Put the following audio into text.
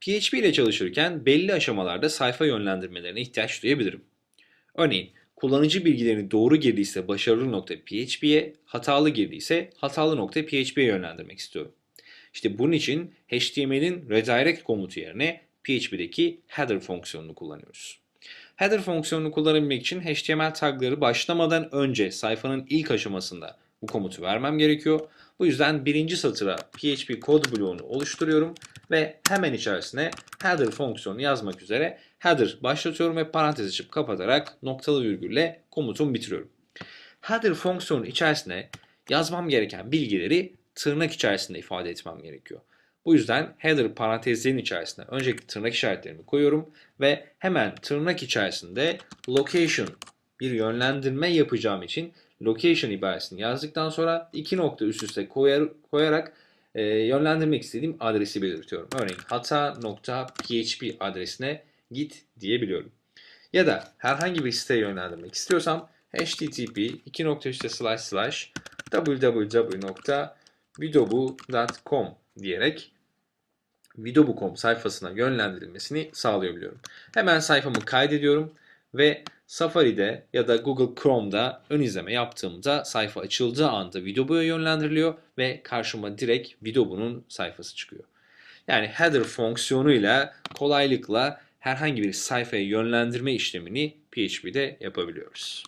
PHP ile çalışırken belli aşamalarda sayfa yönlendirmelerine ihtiyaç duyabilirim. Örneğin kullanıcı bilgilerini doğru girdiyse başarılı nokta PHP'ye, hatalı girdiyse hatalı nokta PHP'ye yönlendirmek istiyorum. İşte bunun için HTML'in redirect komutu yerine PHP'deki header fonksiyonunu kullanıyoruz. Header fonksiyonunu kullanabilmek için HTML tagları başlamadan önce sayfanın ilk aşamasında bu komutu vermem gerekiyor. Bu yüzden birinci satıra PHP kod bloğunu oluşturuyorum ve hemen içerisine header fonksiyonu yazmak üzere header başlatıyorum ve parantez açıp kapatarak noktalı virgülle komutumu bitiriyorum. Header fonksiyonu içerisine yazmam gereken bilgileri tırnak içerisinde ifade etmem gerekiyor. Bu yüzden header parantezlerin içerisine öncelikle tırnak işaretlerimi koyuyorum ve hemen tırnak içerisinde location bir yönlendirme yapacağım için location ibaresini yazdıktan sonra iki nokta üst üste koyar, koyarak e, yönlendirmek istediğim adresi belirtiyorum. Örneğin hata.php adresine git diyebiliyorum. Ya da herhangi bir siteye yönlendirmek istiyorsam http www.vidobu.com diyerek Vidobu.com sayfasına yönlendirilmesini sağlayabiliyorum. Hemen sayfamı kaydediyorum ve Safari'de ya da Google Chrome'da ön izleme yaptığımda sayfa açıldığı anda Vidobu'ya yönlendiriliyor ve karşıma direkt Vidobu'nun sayfası çıkıyor. Yani header fonksiyonuyla kolaylıkla herhangi bir sayfaya yönlendirme işlemini PHP'de yapabiliyoruz.